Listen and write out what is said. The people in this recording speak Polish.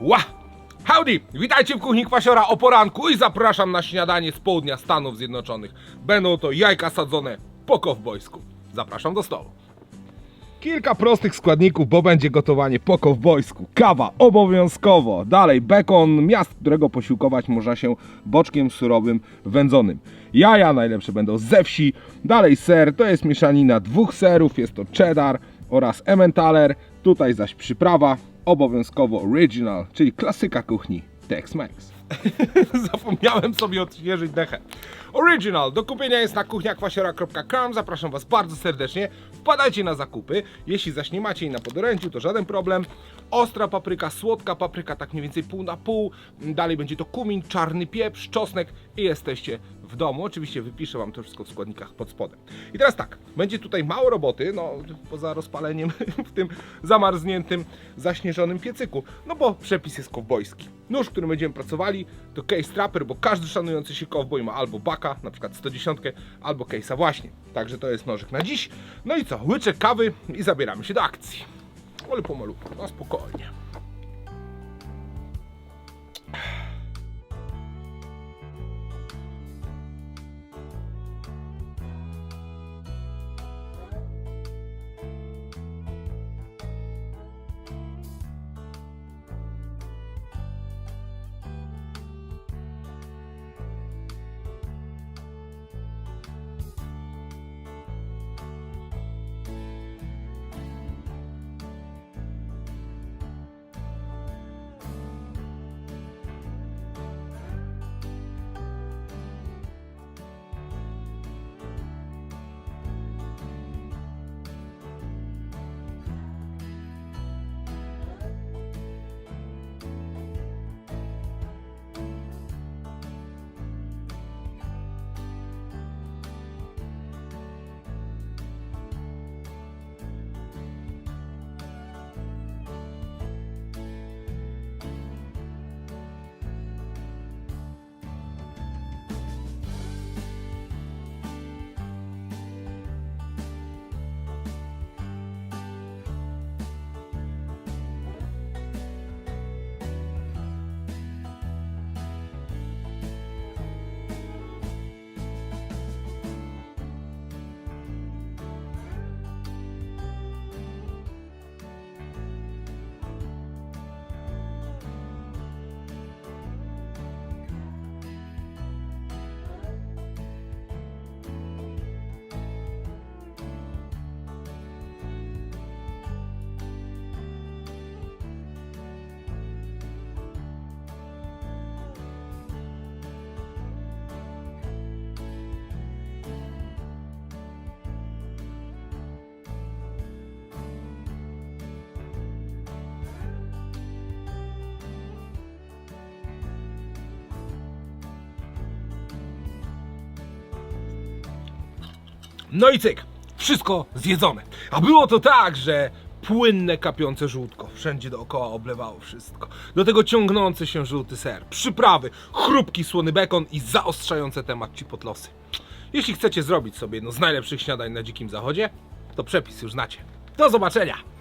Ła! Howdy! Witajcie w kuchni Kwasiora o poranku i zapraszam na śniadanie z południa Stanów Zjednoczonych. Będą to jajka sadzone po kowbojsku. Zapraszam do stołu. Kilka prostych składników, bo będzie gotowanie po kowbojsku. Kawa obowiązkowo. Dalej bekon, miast, którego posiłkować można się boczkiem surowym wędzonym. Jaja najlepsze będą ze wsi. Dalej ser, to jest mieszanina dwóch serów, jest to cheddar oraz emmentaler. Tutaj zaś przyprawa, obowiązkowo original, czyli klasyka kuchni Tex-Mex. Zapomniałem sobie odświeżyć dechę. Original do kupienia jest na kuchniakwasiora.com. Zapraszam Was bardzo serdecznie. Wpadajcie na zakupy. Jeśli zaś nie macie jej na podorędziu, to żaden problem. Ostra papryka, słodka papryka, tak mniej więcej pół na pół. Dalej będzie to kumin, czarny pieprz, czosnek i jesteście w domu. Oczywiście wypiszę Wam to wszystko w składnikach pod spodem. I teraz tak, będzie tutaj mało roboty, no poza rozpaleniem w tym zamarzniętym, zaśnieżonym piecyku. No bo przepis jest kowbojski. Nóż, którym będziemy pracowali, to case trapper, bo każdy szanujący się kowboj ma albo baka, na przykład 110, albo case'a właśnie. Także to jest nożyk na dziś. No i co, łyczek kawy i zabieramy się do akcji. Ale pomalutku, no spokojnie. No i cyk, wszystko zjedzone. A było to tak, że płynne, kapiące żółtko. Wszędzie dookoła oblewało wszystko. Do tego ciągnący się żółty ser, przyprawy, chrupki słony bekon i zaostrzające temat cipotlosy. Jeśli chcecie zrobić sobie jedno z najlepszych śniadań na Dzikim Zachodzie, to przepis już znacie. Do zobaczenia!